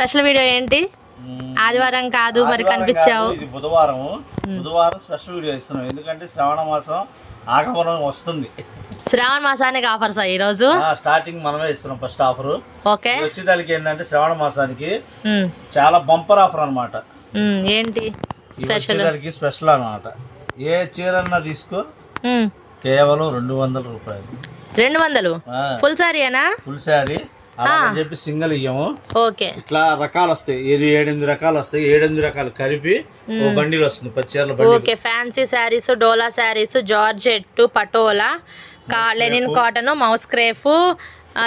Special video ఏంటి? ఆదివారం కాదు మరి కనిపించావు. బుధవారం. బుధవారం స్పెషల్ వీడియో ఇస్తున్నాం. ఎందుకంటే శ్రావణ మాసం ఆగమనం వస్తుంది. శ్రావణ మాసానికి ఆఫర్స్ ఈ రోజు ఆ, స్టార్టింగ్ మనమే ఇస్తున్నాం ఫస్ట్ ఆఫర్. ఓకే. వచ్చేదానికి ఏంటంటే శ్రావణ మాసానికి చాలా బంపర్ ఆఫర్ అన్నమాట. ఉమ్, ఏంటి? స్పెషల్? స్పెషల్ అన్నమాట. ఏ చీరన్నా తీసుకో. కేవలం రెండు వందల రూపాయలు. రెండు వందలు? ఫుల్ సారీయేనా? ఫుల్ శారీ అలా అని చెప్పి సింగిల్ ఇయ్యము. ఓకే. ఇట్లా రకాలు వస్తాయి ఏడు ఏడెనిమిది రకాలు వస్తాయి ఏడెనిమిది రకాలు కలిపి ఓ బండిల్ వస్తుంది బండి okay. Fancy saris dola saris georgette patola కా లెనిన్ కాటన్ మౌస్ క్రేఫ్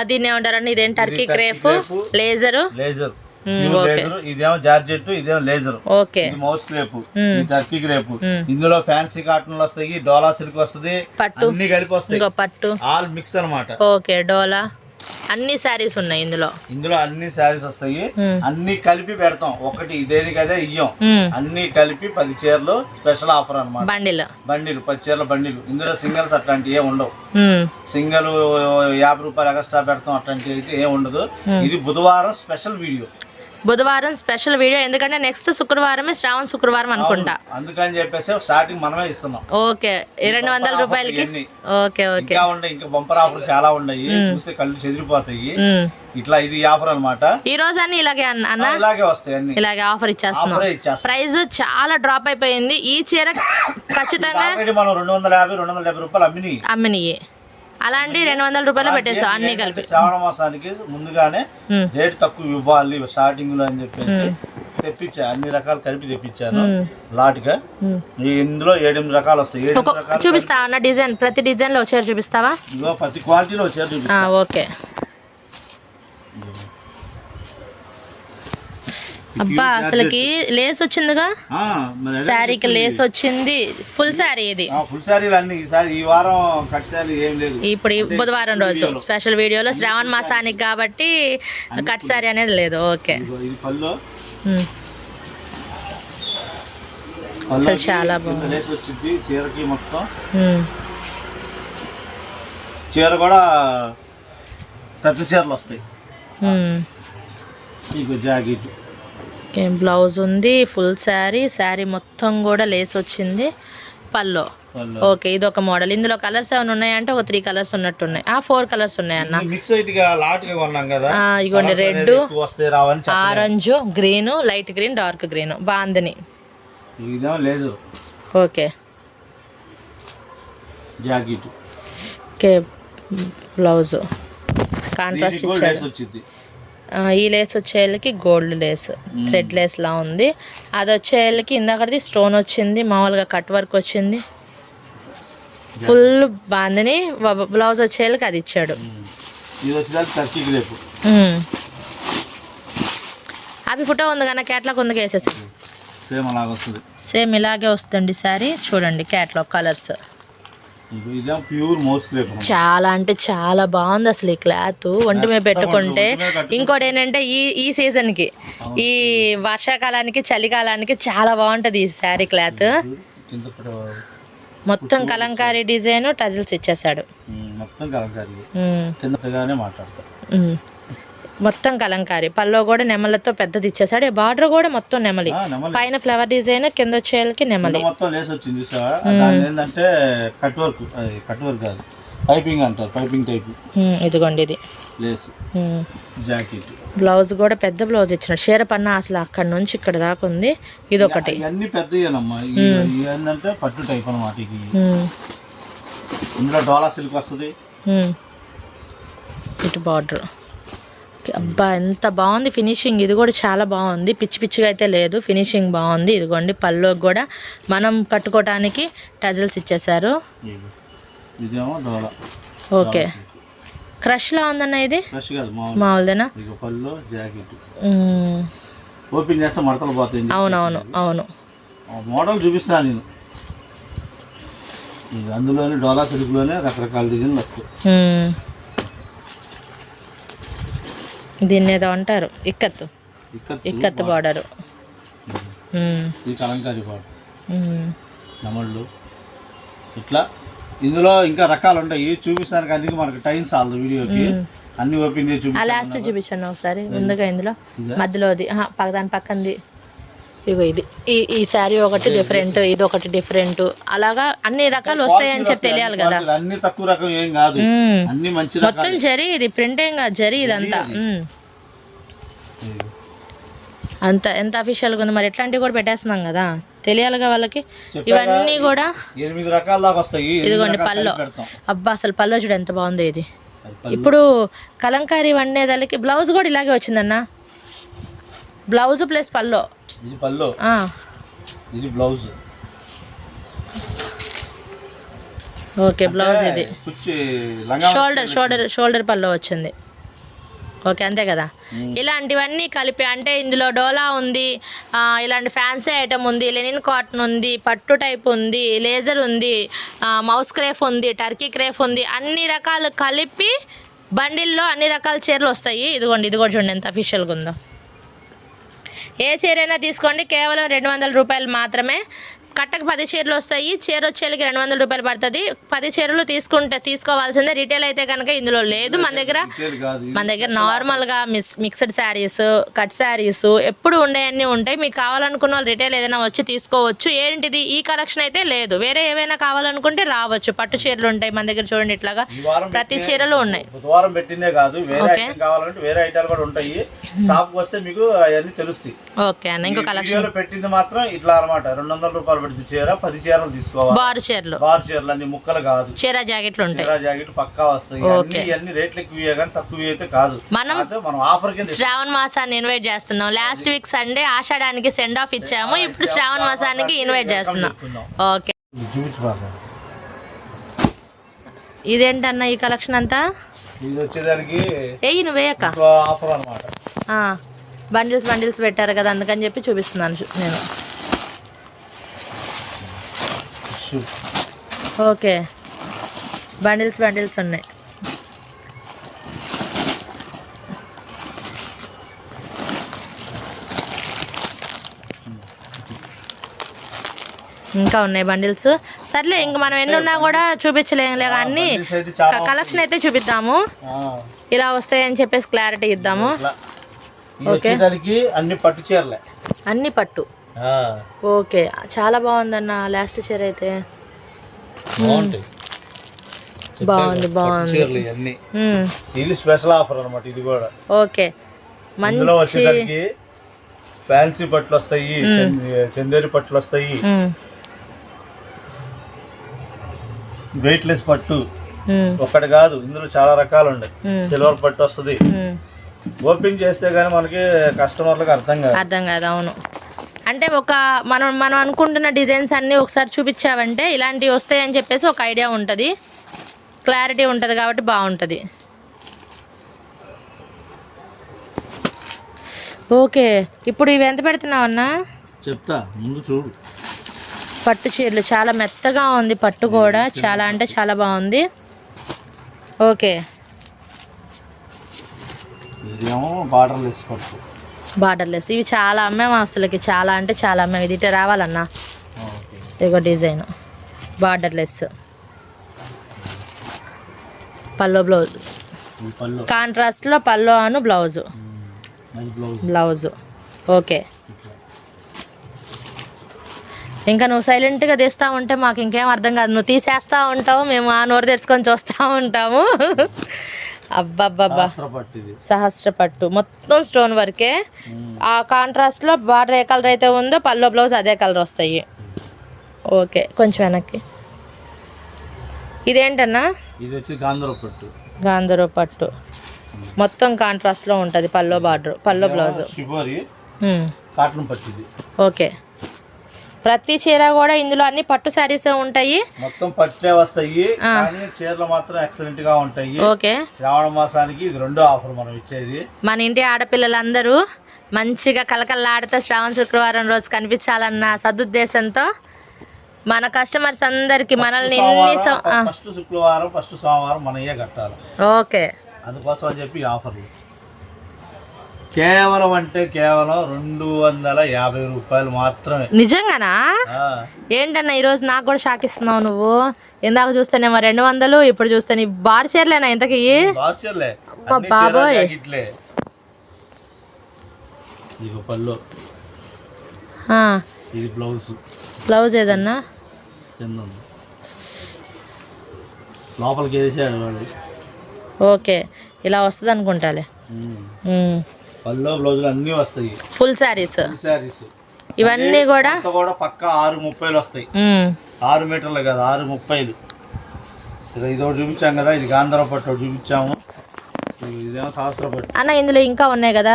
దీన్ని ఏమంటారండి? ఇదేం Turkey crepe. Laser? Laser. Laser ఇదేమో జార్జెట్ ఇదేమో laser. Okay. Moss crepe. Turkey crepe. ఇందులో ఫ్యాన్సీ కాటన్లు వస్తాయి డోలా సిల్క్ వస్తుంది పట్టు. అన్ని కలిపి వస్తాయి. పట్టు. ఆల్ మిక్స్ అన్నమాట. ఓకే. డోలా. అన్ని శారీస్ ఉన్నాయి ఇందులో. ఇందులో అన్ని శారీస్ వస్తాయి. అన్ని కలిపి పెడతాం. ఒకటి దేనికి అదే ఇయ్యం. అన్ని కలిపి పది చీరలు స్పెషల్ ఆఫర్ అన్నమాట. బండిల్. బండిలు పది చీరల బండిలు. ఇందులో సింగిల్స్ అట్లాంటివి ఏం ఉండవు. సింగిల్ యాభై రూపాయలు ఎక్స్ట్రా పెడతాం అట్లాంటివి అయితే ఏం ఉండదు. ఇది బుధవారం స్పెషల్ వీడియో. బుధవారం స్పెషల్ వీడియో ఎందుకంటే నెక్స్ట్ శుక్రవారమే శ్రావణ శుక్రవారం అనుకుంటా. అందుకని చెప్పేసి స్టార్టింగ్ మనమే ఇస్తున్నాం. ఓకే. రెండు వందల రూపాయలకి. Okay okay. ఇంకా ఉన్నాయి ఇంకా బంపర్ ఆఫర్లు చాలా ఉన్నాయి. చూస్తే కళ్ళు చెదిరిపోతాయి. ఇట్లా ఇది ఆఫర్ అన్నమాట. ఈ రోజు అన్ని ఇలాగే అన్న? అన్న ఇలాగే వస్తాయి అన్ని. ఇలాగే ఆఫర్ ఇచ్చేస్తున్నాం. ఆఫరే ఇచ్చేస్తాం ప్రైస్ చాలా డ్రాప్ అయిపోయింది. ఈ చీర ఖచ్చితంగా మనం రెండు వందల యాభై రెండు వందల డెబ్బై రూపాయలు అమ్మిని అమ్మినయి. అలాంటి రెండు వందల రూపాయలు పెట్టేసాం అన్ని కలిపి. శ్రావణ మాసానికి ముందుగానే. రేట్ తక్కువ ఇవ్వాలి స్టార్టింగ్లో అని చెప్పేసి తెప్పించా అన్ని రకాలు కలిపి తెప్పించాను లాట్గా. ఉమ్. ఈ ఇందులో ఏడెనిమిది రకాలు వస్తాయి. చూపిస్తావా అన్న డిజైన్? ప్రతి డిజైన్లో వచ్చారు చూపిస్తావా? ప్రతి క్వాలిటీలో వచ్చారు ఆ, చూపిస్తాను ఓకే. అబ్బా అసలుకి లేస్ వచ్చిందిగా? శారీకి లేస్ వచ్చింది. ఫుల్ శారీ ఇది. ఫుల్ శారీలు అన్ని. ఈసారి ఈ వారం కట్ శారీ ఏం లేదు. ఇప్పుడు బుధవారం రోజు స్పెషల్ వీడియోలో శ్రావణ మాసానికి కాబట్టి కట్ శారీ అనేది లేదు. ఓకే. పళ్ళు. చాలా వచ్చింది చీరకి మొత్తం. చీర కూడా పెద్ద చీరలు వస్తాయి. జాకెట్. బ్లౌజ్ ఉంది ఫుల్ శారీ శారీ మొత్తం కూడా లేస్ వచ్చింది పల్లో. ఓకే ఇది ఒక మోడల్. ఇందులో కలర్స్ ఏమైనా ఉన్నాయంటే ఒక త్రీ కలర్స్ ఉన్నట్టున్నాయి. ఆ ఫోర్ కలర్స్ ఉన్నాయన్న ఇగోండి red. Orange green light green dark green. Bandhani okay. Okay blouse. Contrast దీనికి ఈ లేస్ వచ్చేళ్ళకి గోల్డ్ లేస్ థ్రెడ్ లేస్ లా ఉంది. అది వచ్చేళ్ళకి ఇందాకది స్టోన్ వచ్చింది మామూలుగా కట్ వర్క్ వచ్చింది. ఫుల్ బాందని బ్లౌజ్ వచ్చేళ్ళకి అది ఇచ్చాడు. అవి ఫోటో ఉంది కానీ క్యాట్లాగ్ ఉంది వేసేసి. సేమ్ అలాగ వస్తుంది. సేమ్ ఇలాగే వస్తుంది సారీ. చూడండి క్యాట్లాగ్ కలర్స్ చాలా అంటే చాలా బాగుంది అసలు ఈ క్లాత్. ఒంటి మీద పెట్టుకుంటే ఇంకోటి ఏంటంటే ఈ ఈ సీజన్కి ఈ వర్షాకాలానికి చలికాలానికి చాలా బాగుంటది ఈ శారీ క్లాత్. మొత్తం కలంకారీ డిజైన్ టజిల్స్ ఇచ్చేసాడు మొత్తం కలంకారీ. కిందగానే. మొత్తం కలంకారీ. పల్లో కూడా నెమలతో పెద్దది ఇచ్చేసాడు బార్డర్ కూడా మొత్తం నెమలి. పైన ఫ్లవర్ డిజైన్ కింద వచ్చేళ్ళకి నెమలి. మొత్తం లేస్ వచ్చింది ఏంటంటే కట్ వర్క్ కట్ వర్క్ కాదు. పైపింగ్ అంటారు పైపింగ్ టైప్. ఇదిగోండి ఇది. లేస్. జాకెట్. బ్లౌజ్ కూడా పెద్ద బ్లౌజ్ ఇచ్చిన. షేర పన్న అసలు అక్కడ నుంచి ఇక్కడ దాకా ఉంది. ఇది ఒకటి పెద్దయ్యానమ్మా ఏంటంటే పట్టు టైప్ ఇందులో డోలా సిల్క్ వస్తుంది. ఇటు బార్డర్. అబ్బా ఎంత బాగుంది ఫినిషింగ్. ఇది కూడా చాలా బాగుంది. పిచ్చి పిచ్చిగా అయితే లేదు. ఫినిషింగ్ బాగుంది. ఇదిగోండి పల్లోకి కూడా మనం కట్టుకోవటానికి టజల్స్ ఇచ్చేసారు ఓకే. క్రష్లా ఉందన్న ఇది? మామూలుదేనా? ఓపెన్ చేస్తే మడతలు పోతాయి. అవునవును అవును మోడల్ చూపిస్తాను నేను. అందులోనే డోలా రకరకాల డిజైన్లు వస్తాయి. దీన్ని ఏదో అంటారు. ఇక్కత్తు. ఇక్కత్ ఇక్కత్తు బార్డరు. ఈ కలంకారీ పాటు నమళ్ళు. ఇట్లా ఇందులో ఇంకా రకాలు ఉంటాయి చూపిస్తానికి అందుకే మనకు టైం చాలదు వీడియోకి. అన్ని ఓపెన్ చేసి లాస్ట్ చూపించండి ఒకసారి. ముందుగా ఇందులో ఇదా? మధ్యలోది. ఆహా, పక్క దాని పక్కంది. ఇగో ఇది. ఈ ఈ శారీ ఒకటి డిఫరెంట్ ఇది ఒకటి డిఫరెంట్ అలాగా అన్ని రకాలు వస్తాయని చెప్పి తెలియాలి కదా. క్వాలిటీలు అన్ని తక్కువ రకం ఏం కాదు. మ్మ్. అన్ని మంచి మొత్తం జరి ఇది ప్రింట్ ఏం కాదు జరి ఇదంతా. అంత ఎంత అఫీషియల్గా ఉంది మరి? ఎట్లాంటివి కూడా పెట్టేస్తున్నాం కదా. తెలియాలిగా వాళ్ళకి. ఇవన్నీ కూడా ఎనిమిది రకాల దాకా వస్తాయి. ఇదిగోండి పల్లో అబ్బా అసలు పల్లో చూడు ఎంత బాగుంది ఇది. ఇప్పుడు కలంకారీ వండేదానికి బ్లౌజ్ కూడా ఇలాగే వచ్చిందన్న. బ్లౌజ్ ప్లస్ పల్లో ఇది పల్లో ఆ, ఇది బ్లౌజ్ ఓకే బ్లౌజ్ ఇది. షోల్డర్ షోల్డర్ షోల్డర్ పల్లో వచ్చింది. ఓకే అంతే కదా? ఇలాంటివన్నీ కలిపి అంటే ఇందులో డోలా ఉంది ఇలాంటి ఫ్యాన్సీ ఐటమ్ ఉంది లెనిన్ కాటన్ ఉంది పట్టు టైప్ ఉంది లేజర్ ఉంది మౌస్ క్రేఫ్ ఉంది టర్కీ క్రేఫ్ ఉంది అన్ని రకాలు కలిపి బండిల్లో అన్ని రకాల చీరలు వస్తాయి. ఇదిగోండి ఇది కూడా చూడండి ఎంత అఫీషియల్గా ఉందో. ఏ చీరైనా తీసుకోండి కేవలం రెండు వందల రూపాయలు మాత్రమే. కట్టకు పది చీరలు వస్తాయి. చీర వచ్చేళ్ళకి రెండు వందల రూపాయలు పడుతుంది. పది చీరలు తీసుకుంటే తీసుకోవాల్సిందే. రిటైల్ అయితే కనుక ఇందులో లేదు. మన దగ్గర మన దగ్గర నార్మల్గా miss mixed saris cut saris ఎప్పుడు ఉండేవన్నీ ఉంటాయి. మీకు కావాలనుకున్న వాళ్ళు రిటైల్ ఏదైనా వచ్చి తీసుకోవచ్చు. ఏంటిది? ఈ కలెక్షన్ అయితే లేదు. వేరే ఏమైనా కావాలనుకుంటే రావచ్చు. పట్టు చీరలు ఉంటాయి మన దగ్గర చూడండి ఇట్లాగా. ప్రతి చీరలు ఉన్నాయి. బుధవారం పెట్టిందే కాదు. వేరే ఓకే. ఐటమ్ కావాలంటే వేరే ఐటాలు కూడా ఉంటాయి. షాప్ వస్తే మీకు అవన్నీ తెలుస్తాయి. ఓకే అన్న ఇంకో కలెక్షన్ పెట్టింది మాత్రం ఇట్లా అన్నమాట. రెండు వందల రూపాయలు పెడుతుంది చీర? పది చీరలు తీసుకోవాలి. బారు చీరలు. బార్ చీరలు అన్ని ముక్కలు కాదు. చీర జాకెట్లు ఉంటాయి. చీర జాకెట్ పక్కా వస్తాయి. అన్ని అన్ని రేట్లు ఎక్కువ కానీ తక్కువ అయితే కాదు. మనం- మనం ఆఫర్ కింద. శ్రావణ మాసాన్ని ఇన్వైట్ చేస్తున్నాం. లాస్ట్ వీక్ సండే ఆషాఢానికి సెండ్ ఆఫ్ ఇచ్చాము. ఇప్పుడు శ్రావణ మాసానికి ఇన్వైట్ చేస్తున్నాం. ఓకే. ఇదేంటన్న ఈ కలెక్షన్ అంతా? ఇది వచ్చేదానికి ఏయ్ నువ్వేయక ఇంకో ఆఫర్ అనమాట బండిల్స్ బండిల్స్ పెట్టారు కదా అందుకని చెప్పి చూపిస్తున్నాను నేను. ఓకే. బండిల్స్ బండిల్స్ ఉన్నాయి. ఇంకా ఉన్నాయి బండిల్స్. సర్లే ఇంక మనం ఎన్ని ఉన్నా కూడా చూపించలేం లేక అన్ని కలెక్షన్ అయితే చూపిద్దాము. ఇలా వస్తాయని చెప్పేసి క్లారిటీ ఇద్దాము. వచ్చేదానికి అన్ని పట్టు చీరలే. అన్ని పట్టు. ఆ, ఓకే చాలా బాగుందన్న లాస్ట్ చీర అయితే. బాగుంది బాగుంది. ఇది స్పెషల్ ఆఫర్ అనమాట ఇది కూడా. ఓకే. ఇందులో మంచి ఫ్యాన్సీ పట్లు వస్తాయి చంద- చందేరి పట్లు వస్తాయి. వెయిట్లెస్ పట్టు. ఒకటి కాదు ఇందులో చాలా రకాలు ఉన్నాయి. సిల్వర్ పట్టు వస్తుంది. ఓపెన్ చేస్తే గానీ మనకి కస్టమర్లకు అర్థం కాదు. అర్థం కాదు అవును. అంటే ఒక మనం మనం అనుకుంటున్న డిజైన్స్ అన్నీ ఒకసారి చూపించావంటే ఇలాంటివి వస్తాయని చెప్పేసి ఒక ఐడియా ఉంటుంది. క్లారిటీ ఉంటుంది కాబట్టి బాగుంటుంది. ఓకే ఇప్పుడు ఇవి ఎంత పెడుతున్నావు అన్నా? చెప్తా ముందు చూడు. పట్టు చీరలు చాలా మెత్తగా ఉంది పట్టు కూడా చాలా అంటే చాలా బాగుంది. ఓకే. ఇదేమో పట్టు. బార్డర్లెస్. ఇవి చాలా అమ్మాము అసలుకి చాలా అంటే చాలా అమ్మాము ఇది ఇటు రావాలన్నా. ఇదిగో డిజైన్. బార్డర్లెస్. పల్లో బ్లౌజ్. కాంట్రాస్ట్లో పల్లో అను బ్లౌజ్. బ్లౌజ్. ఓకే. ఇట్లా. ఇంకా నువ్వు సైలెంట్గా తీస్తూ ఉంటే మాకు ఇంకేం అర్థం కాదు. నువ్వు తీసేస్తూ ఉంటావు మేము ఆ నోరు తెరుచుకొని చూస్తూ ఉంటాము. అబ్బబ్బబ్బా. సహస్ర పట్టు. మొత్తం స్టోన్ వర్కే. ఆ కాంట్రాస్ట్లో బార్డర్ ఏ కలర్ అయితే ఉందో పల్లో బ్లౌజ్ అదే కలర్ వస్తాయి. ఓకే కొంచెం వెనక్కి. ఇదేంటన్నా? ఇది వచ్చి గాంధర పట్టు. మొత్తం కాంట్రాస్ట్లో ఉంటుంది pallu border pallu blouse. Cotton పట్టు ఓకే. ప్రతి చీర కూడా ఇందులో అన్ని పట్టు శారీసే ఉంటాయి. మొత్తం పట్టే వస్తాయి. కానీ చీరలు మాత్రం ఎక్సలెంట్గా ఉంటాయి. ఓకే. శ్రావణ మాసానికి ఇది రెండో ఆఫర్ మనం ఇచ్చేది. మన ఇంటి ఆడపిల్లలందరూ మంచిగా కలకల్లాడితే శ్రావణ శుక్రవారం రోజు కనిపించాలన్న సదుద్దేశంతో మన కస్టమర్స్ అందరికి మనల్ని ఫస్ట్ శుక్రవారం ఫస్ట్ సోమవారం మనయ్యే కట్టాలి. ఓకే. అందుకోసం అని చెప్పి ఆఫర్లు. కేవలం అంటే కేవలం రెండు వందల యాభై రూపాయలు మాత్రమే. నిజంగానా? ఏంటన్నా ఈరోజు నాకు కూడా షాక్ ఇస్తున్నావు నువ్వు? ఇందాక చూస్తేనేమో రెండు వందలు ఇప్పుడు చూస్తే నీ బార్ చీరలేనా ఇంతకి? అమ్మ అన్ని బాబోయ్. పళ్ళు. ఇది బ్లౌజ్. బ్లౌజ్ ఏదన్నా? లోపలికి వేసాడు ఓకే. ఇలా వస్తుంది అనుకుంటాలే పళ్ళు బ్లౌజులు అన్నీ వస్తాయి. ఫుల్ శారీస్. శారీస్. ఇవన్నీ కూడా? కూడా పక్క ఆరు ముప్పైలు వస్తాయి. ఆరు మీటర్లు కదా ఆరు ముప్పైలు. ఇక ఇది ఒకటి చూపించాం కదా ఇది గాంధర్వ పట్టు చూపించాము. అన్న ఇందులో ఇంకా ఉన్నాయి కదా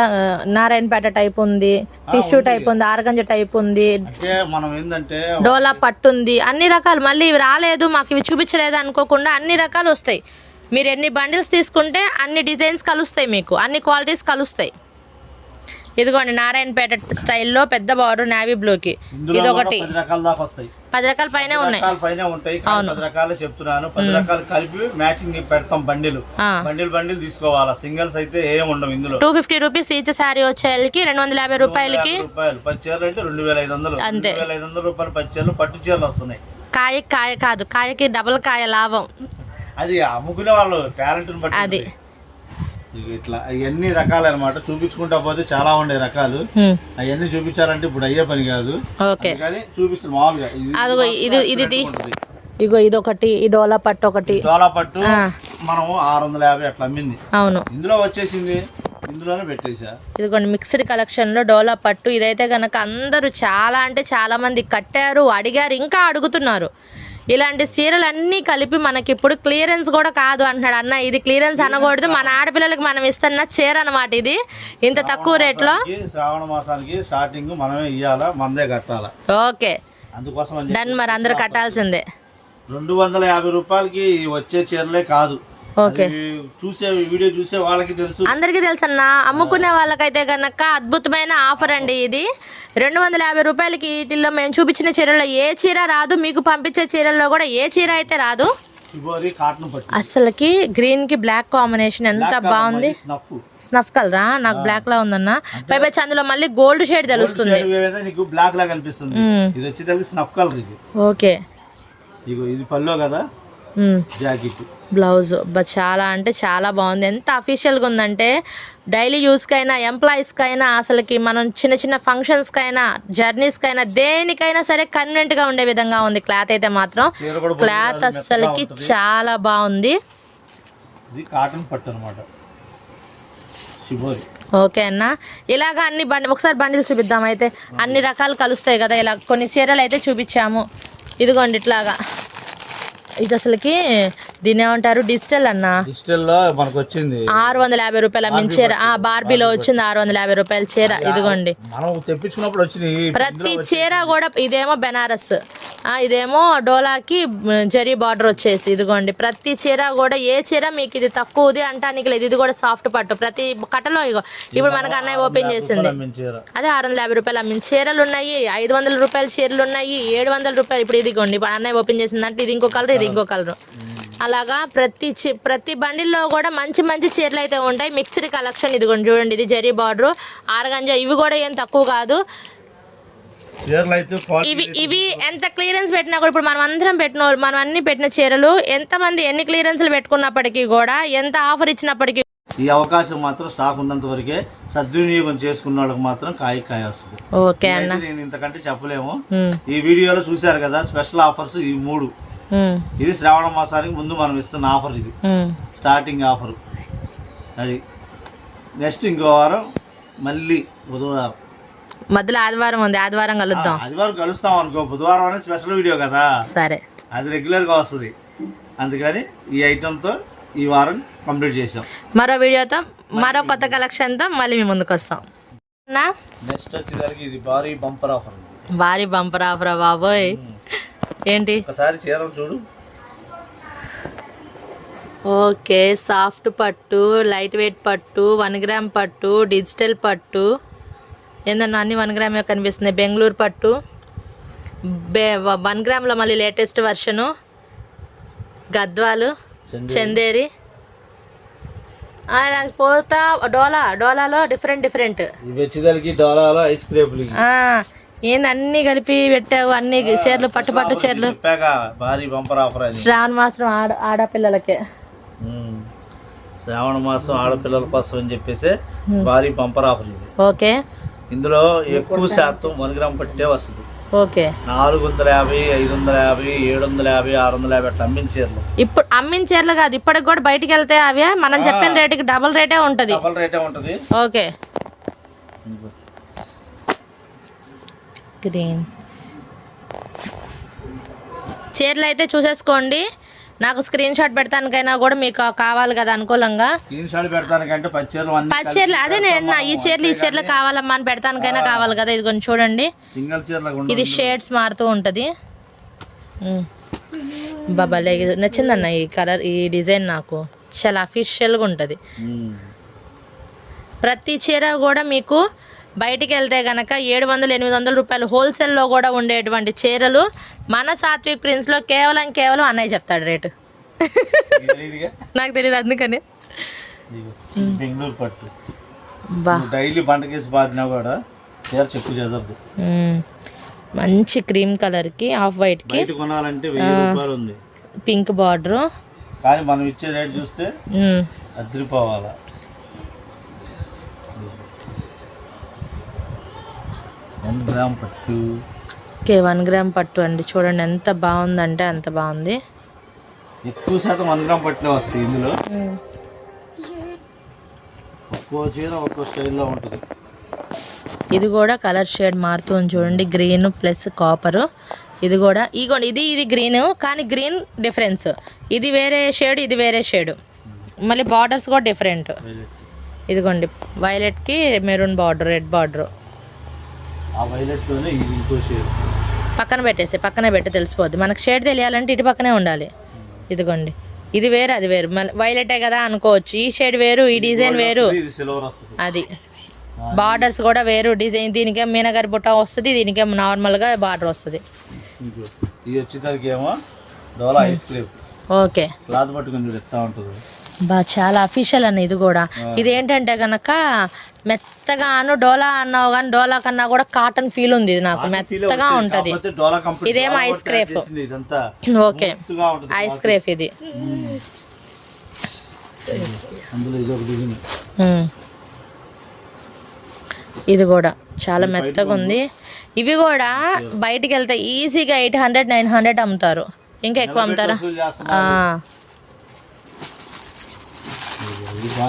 నారాయణపేట టైప్ ఉంది టిష్యూ టైప్ ఉంది ఆరగంజ టైప్ ఉంది. అంటే మనం ఏంటంటే డోలా పట్టు ఉంది. అన్ని రకాలు మళ్ళీ ఇవి రాలేదు మాకు ఇవి చూపించలేదు అనుకోకుండా అన్ని రకాలు వస్తాయి. మీరు ఎన్ని బండిల్స్ తీసుకుంటే అన్ని డిజైన్స్ కలుస్తాయి మీకు అన్ని క్వాలిటీస్ కలుస్తాయి. ఇదిగోండి నారాయణపేట స్టైల్లో పెద్ద బార్డర్ నావీ బ్లూకి. ఇది ఒకటి. పది రకాల పైన ఉన్నాయి. పది రకాలు చెప్తున్నాను. పది రకాలు కలిపి మ్యాచింగ్ పెడతాం బండిలు. బండిల్ బండిల్ తీసుకోవాలా? సింగిల్స్ అయితే ఏం ఉండవు ఇందులో. Two fifty rupees each sari వచ్చేళ్ళకి రెండు వందల యాభై రూపాయలకి యాభై రూపాయలు. పది చీరలు అంటే రెండు వేల ఐదు వందలు. అంతే. రెండు వేల ఐదు వందల రూపాయలు పది చీరలు పట్టు చీరలు వస్తున్నాయి. కాయ కాయ కాదు. కాయకి డబుల్ కాయ లాభం. అది అమ్ముకునే వాళ్ళు టాలెంట్ అది. ఇట్లా అవన్నీ రకాలు అనమాట చూపించుకుంటా పోతే చాలా ఉండే రకాలు. అవన్నీ చూపించాలంటే ఇప్పుడు అయ్యే పని కాదు. కానీ చూపిస్తుంది మామూలుగా. ఇది అదిగో ఇది ఇది తీ. ఉంటుంది. ఇగో ఇది ఈ డోలా పట్టు ఒకటి. డోలా పట్టు ఆ. మనము ఆరు వందల యాభై అట్లా అమ్మింది. అవును. ఇందులో వచ్చేసింది. ఇందులోనే పెట్టేసా ఇదిగోండి మిక్స్డ్ కలెక్షన్లో డోలా పట్టు. ఇదైతే గనక అందరూ చాలా అంటే చాలా మంది కట్టారు అడిగారు ఇంకా అడుగుతున్నారు. ఇలాంటి చీరలు అన్నీ కలిపి మనకి ఇప్పుడు క్లియరెన్స్ కూడా కాదు అంటున్నాడు అన్న. ఇది క్లియరెన్స్ అనకూడదు. మన ఆడపిల్లలకి మనం ఇస్తున్న చీర అన్నమాట ఇది. ఇంత తక్కువ రేట్లో. శ్రావణ మాసానికి స్టార్టింగ్ మనమే ఇయ్యాలా? మనదే కట్టాలా? ఓకే. అందుకోసం డన్ మరి అందరూ కట్టాల్సిందే. రెండు వందల యాభై రూపాయలకి వచ్చే చీరలే కాదు. ఓకే. చూసే వీడియో చూసే వాళ్ళకి తెలుసు. అందరికీ తెలుసన్న అమ్ముకునే వాళ్ళకైతే కనుక అద్భుతమైన ఆఫర్ అండి ఇది. రెండు వందల యాభై రూపాయలకి వీటిల్లో మేము చూపించిన చీరల్లో ఏ చీర రాదు మీకు పంపించే చీరల్లో కూడా ఏ చీర అయితే రాదు. అసలుకి గ్రీన్కి బ్లాక్ కాంబినేషన్ ఎంత బాగుంది? స్నఫ్? కలరా? నాకు బ్లాక్ లా ఉందన్న. పైపై అందులో మళ్ళీ గోల్డ్ షేడ్ తెలుస్తుంది. నీకు బ్లాక్ లాగా కనిపిస్తుంది. మ్మ్. ఇది వచ్చేసరికి స్నఫ్ కలర్ ఇది. ఓకే. ఇది పల్లో కదా. జాకెట్. బ్లౌజ్. చాలా అంటే చాలా బాగుంది. ఎంత అఫీషియల్గా ఉందంటే డైలీ యూస్కైనా ఎంప్లాయీస్కైనా అసలుకి మనం చిన్న చిన్న ఫంక్షన్స్కైనా జర్నీస్కైనా దేనికైనా సరే కన్వెంట్గా ఉండే విధంగా ఉంది క్లాత్ అయితే మాత్రం. క్లాత్ అస్సలకి. చాలా బాగుంది. కాటన్ పట్టు అనమాట ఓకే అన్న. ఇలాగ అన్ని బండి ఒకసారి బండిలు చూపిద్దాం అయితే. అన్ని రకాలు కలుస్తాయి కదా ఇలా కొన్ని చీరలు అయితే చూపించాము. ఇదిగోండి ఇట్లాగా. ఇది అసలుకి దీని ఏమంటారు డిజిటల్ అన్న? డిజిటల్లో మనకు వచ్చింది ఆరు వందల యాభై రూపాయల. అమ్మిన చీర ఆ బార్బీలో వచ్చింది ఆరు వందల యాభై రూపాయల చీర. ఇదిగోండి. మనం తెప్పించుకున్నప్పుడు వచ్చినాయి. ప్రతి చీర కూడా ఇదేమో బెనారస్. ఇదేమో డోలాకి జరీ బార్డర్ వచ్చేసి. ఇదిగోండి ప్రతి చీర కూడా ఏ చీర మీకు ఇది తక్కువది అంటానికి లేదు. ఇది కూడా సాఫ్ట్ పట్టు. ప్రతి కట్టలో ఇగో ఇప్పుడు మనకు అన్నయ్య ఓపెన్ చేసింది. అదే ఆరు వందల యాభై రూపాయలు అమ్మిన చీరలు ఉన్నాయి ఐదు వందల రూపాయల చీరలు ఉన్నాయి ఏడు వందల రూపాయలు. ఇప్పుడు ఇదిగోండి ఇప్పుడు అన్నయ్య ఓపెన్ చేసిందంటే ఇది ఇంకో కలర్ ఇది ఇంకో కలర్. అలాగా ప్రతి ప్రతి బండిల్లో కూడా మంచి మంచి చీరలు అయితే ఉంటాయి. మిక్స్డ్ కలెక్షన్ ఇదిగోండి చూడండి. ఇది జరీ బార్డర్ ఆరగంజా ఇవి కూడా ఏం తక్కువ కాదు. చీరలు అయితే quality ఇవి ఇవి ఎంత క్లియరెన్స్ పెట్టినా కూడా ఇప్పుడు మనం అందరం పెట్టిన మనం అన్ని పెట్టిన చీరలు ఎంతమంది ఎన్ని క్లియరెన్స్లు పెట్టుకున్నప్పటికీ కూడా ఎంత ఆఫర్ ఇచ్చినప్పటికీ ఈ అవకాశం మాత్రం స్టాక్ ఉన్నంత వరకే సద్వినియోగం చేసుకున్న వాళ్ళకి మాత్రం కాయ కాయ వస్తుంది. ఓకే అన్న. నేను ఇంతకంటే చెప్పలేము. ఈ వీడియోలో చూశారు కదా స్పెషల్ ఆఫర్స్ ఈ మూడు. ఇది శ్రావణ మాసానికి ముందు మనం ఇస్తున్న ఆఫర్ ఇది. స్టార్టింగ్ ఆఫర్ అది. నెక్స్ట్ ఇంకో వారం మళ్ళీ బుధవారం. మధ్యలో ఆదివారం ఉంది ఆదివారం కలుద్దాం. ఆదివారం కలుస్తాం అనుకో బుధవారం అనేది స్పెషల్ వీడియో కదా. సరే. అది రెగ్యులర్గా వస్తుంది. అందుకని ఈ ఐటెంతో ఈ వారం కంప్లీట్ చేసాం మరో వీడియోతో మరో కొత్త కలెక్షన్తో మళ్ళీ మీ ముందుకు వస్తాం. నెక్స్ట్ వచ్చేసరికి ఇది భారీ బంపర్ ఆఫర్ ఉంది భారీ బంపర్ ఆఫరా బాబోయ్. ఏంటి? ఒకసారి చీరలు చూడు. ఓకే సాఫ్ట్ పట్టు లైట్ వెయిట్ పట్టు వన్ గ్రామ్ పట్టు డిజిటల్ పట్టు. ఏందన్నా అన్ని వన్ గ్రామే కనిపిస్తున్నాయి. బెంగళూరు పట్టు. బే వన్ గ్రామ్లో మళ్ళీ లేటెస్ట్ వర్షను. గద్వాలు చందేరి. పోతా డోలా డోలాలో డిఫరెంట్ డిఫరెంట్. డోలాలో ఐస్. ఏంది అన్ని కలిపి పెట్టావు అన్ని చీరలు పట్టు పట్టు చీరలు. భారీ బంపర్ ఆఫర్ అని శ్రావణ మాసం ఆడ ఆడపిల్లలకే. శ్రావణ మాసం ఆడపిల్లల కోసం అని చెప్పేసి భారీ బంపర్ ఆఫర్ ఇది. ఓకే. ఇందులో ఎక్కువ శాతం వన్ గ్రామ్ పట్టే వస్తుంది. ఓకే. నాలుగు వందల యాభై ఐదు వందల యాభై ఏడు వందల యాభై ఆరు వందల యాభై అట్లా అమ్మించారు ఇప్పుడు అమ్మిన చీరలు కాదు ఇప్పటికి కూడా బయటికి వెళ్తే అవే మనం చెప్పిన రేటుకి డబుల్ రేటే ఉంటుంది. డబల్ రేటే ఉంటుంది. ఓకే. గ్రీన్ చీరలు అయితే చూసేసుకోండి. నాకు స్క్రీన్ షాట్ పెడతానికైనా కూడా మీకు కావాలి కదా అనుకూలంగా. స్క్రీన్ షాట్ పెడతానికంటే పది చీరలు చీరలు అదే నేను ఈ చీరలు ఈ చీరలు కావాలమ్మా అని పెడతానికైనా కావాలి కదా ఇది కొంచెం చూడండి. సింగిల్ చీరలకు ఇది షేడ్స్ మారుతూ ఉంటుంది. బాబాలే నచ్చిందన్న ఈ కలర్ ఈ డిజైన్ నాకు. చాలా అఫీషియల్గా ఉంటుంది. ప్రతి చీర కూడా మీకు బయటికి వెళ్తే గనక ఏడు వందలు ఎనిమిది వందల రూపాయలు హోల్సేల్లో కూడా ఉండేటువంటి చీరలు మన సాత్విక్ ప్రిన్స్లో కేవలం కేవలం అన్నయ్య చెప్తాడు రేటు. నాకు తెలియదు అందుకని. బెంగళూరు పట్టు. డైలీ బండకేసి కూడా చీర చెప్పు. మంచి క్రీమ్ కలర్కి ఆఫ్ వైట్కి కొనాలంటే వెయ్యి రూపాయలు ఉంది పింక్ బార్డరు. కానీ మనం ఇచ్చే రేట్ చూస్తే అదిరిపోవాలా? గ్రామ్ పట్టు. ఓకే వన్ గ్రామ్ పట్టు అండి. చూడండి ఎంత బాగుందంటే అంత బాగుంది. ఎక్కువ శాతం వన్ గ్రామ్ పట్టులే వస్తాయి ఇందులో. ఒక్కో చీర ఒక్కో స్టైల్లో ఉంటుంది. ఇది కూడా కలర్ షేడ్ మారుతుంది చూడండి. గ్రీన్ ప్లస్ కాపర్ ఇది కూడా ఇగోండి ఇది ఇది గ్రీన్ కానీ గ్రీన్ డిఫరెన్స్ ఇది వేరే షేడ్ ఇది వేరే షేడ్ మళ్ళీ బార్డర్స్ కూడా డిఫరెంట్ ఇదిగోండి వైలెట్కి మెరూన్ బార్డర్ రెడ్ బార్డర్ ఆ వైలెట్లోనే ఇది ఇంకో షేడ్ పక్కన పెట్టేసి పక్కనే పెట్టి తెలిసిపోద్ది. మనకు షేడ్ తెలియాలంటే ఇటు పక్కనే ఉండాలి. ఇదిగోండి. ఇది వేరు అది వేరు. వైలెటే కదా అనుకోవచ్చు. ఈ షేడ్ వేరు ఈ డిజైన్ వేరు. అది. బార్డర్స్ కూడా వేరు. డిజైన్ దీనికే మీనగారి బుట్ట వస్తుంది దీనికే నార్మల్గా బార్డర్ వస్తుంది. ఇంకో. ఇది వచ్చేసరికి ఏమో dola ice cream. Okay. Cloth పట్టుకుని చూడు ఉంటుంది. బా చాలా అఫీషియల్ అన్న ఇది కూడా. ఇది ఏంటంటే గనక మెత్తగాను డోలా అన్నావు కానీ డోలా కన్నా కూడా కాటన్ ఫీల్ ఉంది ఇది నాకు. మెత్తగా ఉంటది. Dola ice crepe. ఓకే. మెత్తగా ఐస్ క్రేప్ ఇది. ఇది. ఇది కూడా చాలా మెత్తగా ఉంది. ఇవి కూడా బయటికి వెళ్తే ఈజీగా ఎయిట్ హండ్రెడ్ నైన్ హండ్రెడ్ అమ్ముతారు. ఇంకా ఎక్కువ అమ్ముతారా? ఇది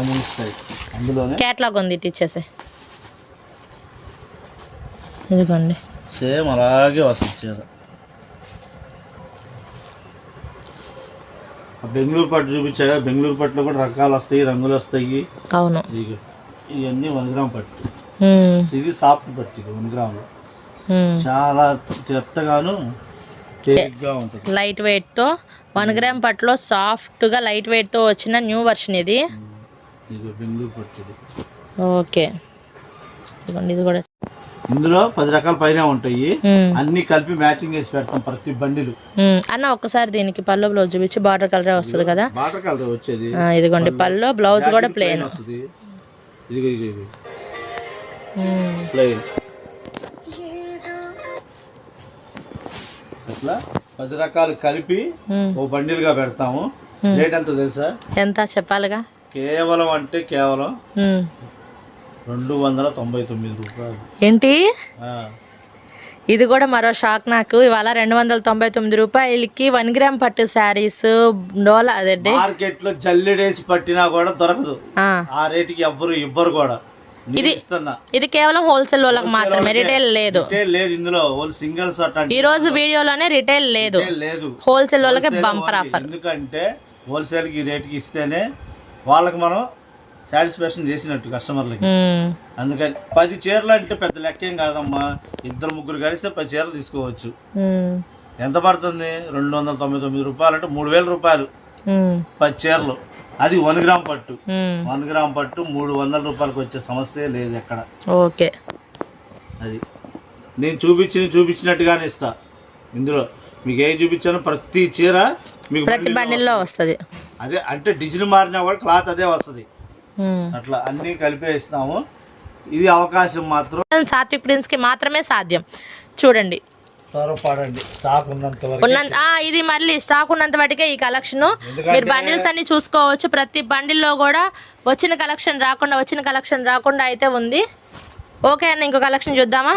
అందులోనే ఉంది ఇచ్చేసి. ఇదిగోండి. సేమ్ అలాగే వస్తుంది చీర బెంగళూరు పట్టు చూపించాగా బెంగళూరు పట్టులో కూడా రకాలు వస్తాయి రంగులు వస్తాయి. అవును. ఇవన్నీ వన్ గ్రామ్ పట్టు. ఇది సాఫ్ట్ పట్టు ఇది వన్ గ్రామ్. చాలా చెత్తగాను తేలిగ్గా ఉంటుంది. లైట్ వెయిట్తో వన్ గ్రామ్ పట్లో సాఫ్ట్గా లైట్ వెయిట్తో వచ్చిన న్యూ వర్షన్ ఇది ఇది బెంగళూరు పట్టు ఇది ఓకే. ఇది కూడా ఇందులో పది రకాల పైన ఉంటాయి. అన్ని కలిపి మ్యాచింగ్ చేసి పెడతాం ప్రతి బండిలు. అన్న ఒక్కసారి దీనికి పళ్ళు బ్లౌజ్ చూపించి బార్డర్ కలరే వస్తుంది కదా? బాటర్ కలర్ వచ్చేది. ఇదిగోండి పళ్ళు. బ్లౌజ్ కూడా ప్లెయిన్ ప్లెయిన్ అట్లా పది రకాలు కలిపి ఓ బండిల్గా పెడతాము. రేట్ ఎంత తెలుసా? ఎంత చెప్పాలిగా? కేవలం అంటే కేవలం. రెండు వందల తొంభై తొమ్మిది రూపాయలు. ఏంటి? ఇది కూడా మరో షాక్ నాకు. ఇవాళ రెండు వందల తొంభై తొమ్మిది రూపాయలకి వన్ గ్రామ్ పట్టు శారీస్ డోలా అదే మార్కెట్లో జల్లెడేసి పట్టినా కూడా దొరకదు. ఆ, రేటుకి ఎవ్వరు ఇవ్వరు కూడా. ఇస్తున్నా. ఇది కేవలం హోల్సేల్ వాళ్ళకి మాత్రమే. రిటైల్ లేదు. లేదు ఇందులో. సింగిల్స్ ఈ రోజు వీడియోలోనే రిటైల్ లేదు. లేదు. హోల్సేల్ వాళ్ళకి బంపర్. ఆఫర్. ఎందుకంటే హోల్సేల్కి ఈ రేట్కి ఇస్తేనే వాళ్ళకి మనం సాటిస్ఫాక్షన్ చేసినట్టు కస్టమర్లకి. అందుకని పది చీరలు అంటే పెద్ద లెక్కేం కాదమ్మా. ఇద్దరు ముగ్గురు కలిస్తే పది చీరలు తీసుకోవచ్చు. ఎంత పడుతుంది? రెండు వందల తొంభై తొమ్మిది రూపాయలు అంటే మూడు వేల రూపాయలు పది చీరలు. అది వన్ గ్రామ్ పట్టు. వన్ గ్రామ్ పట్టు మూడు వందల రూపాయలకు వచ్చే సమస్య లేదు ఎక్కడ. ఓకే. అది. నేను చూపించిన చూపించినట్టుగానే ఇస్తా. ఇందులో మీకు ఏం చూపించానో ప్రతి చీర మీకు ప్రతి బండిల్లో వస్తుంది. అదే అంటే డిజైన్ మారినా కూడా క్లాత్ అదే వస్తుంది. అట్లా అన్నీ కలిపే ఇస్తాము ఇది అవకాశం మాత్రం. సాత్విక్ ప్రిన్స్కి మాత్రమే సాధ్యం. చూడండి. ఇది మళ్ళీ స్టాక్ ఉన్నంత వాటికే ఈ కలెక్షన్. మీరు బండిల్స్ అన్ని చూసుకోవచ్చు. ప్రతి బండిల్లో కూడా వచ్చిన కలెక్షన్ రాకుండా వచ్చిన కలెక్షన్ రాకుండా అయితే ఉంది. ఓకే అన్న ఇంకో కలెక్షన్ చూద్దామా?